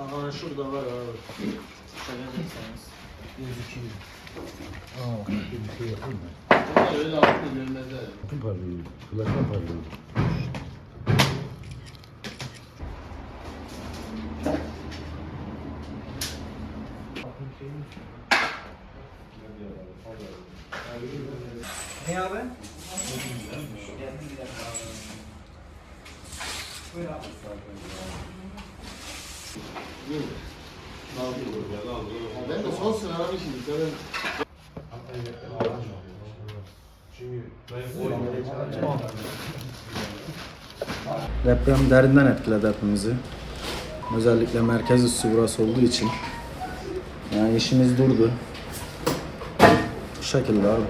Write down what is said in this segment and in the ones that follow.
Aha şurada var abi. Sevebilirseniz. Gözüküyor. Aa, bir şey yapayım mı? Öyle altı görmezler. Kim parlıyor? Kulaktan parlıyor. Ne abi? Ben de son sıra aramışım. Deprem derinden etkiledi hepimizi. Özellikle merkez üssü burası olduğu için. Yani işimiz durdu. Bu şekilde abi.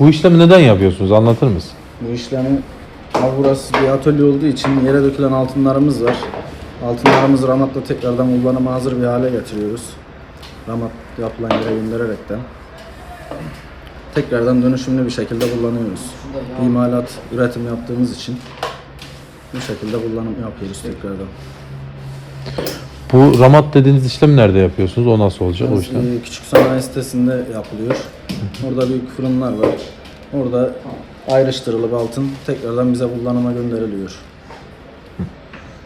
Bu işlemi neden yapıyorsunuz? Anlatır mısın? Bu işlemi abi burası bir atölye olduğu için yere dökülen altınlarımız var. Altınlarımızı ramatla tekrardan kullanıma hazır bir hale getiriyoruz. Ramat yapılan yere göndererekten. Tekrardan dönüşümlü bir şekilde kullanıyoruz. İmalat, üretim yaptığımız için bu şekilde kullanım yapıyoruz tekrardan. Bu ramat dediğiniz işlemi nerede yapıyorsunuz? O nasıl olacak o işlem? Ee, Küçük sanayi sitesinde yapılıyor. Orada büyük fırınlar var. Orada ayrıştırılıp altın tekrardan bize kullanıma gönderiliyor.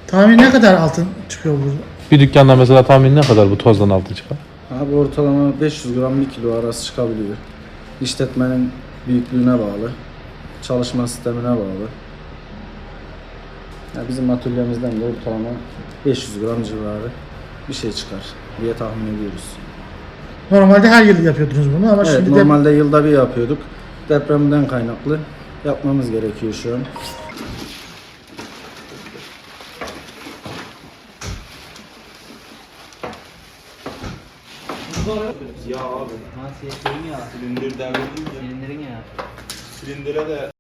Tahmin ne kadar altın çıkıyor burada? Bir dükkanda mesela tahmin ne kadar bu tozdan altın çıkar? Abi ortalama 500 gram 1 kilo arası çıkabiliyor. İşletmenin büyüklüğüne bağlı, çalışma sistemine bağlı. Ya bizim atölyemizden de ortalama 500 gram civarı bir şey çıkar diye tahmin ediyoruz. Normalde her yıl yapıyordunuz bunu ama Evet, şimdi de normalde yılda bir yapıyorduk. Depremden kaynaklı yapmamız gerekiyor şu an. Ya abi. Nasıl şeyin ya? Silindir devrilince Silindirin ya. silindire de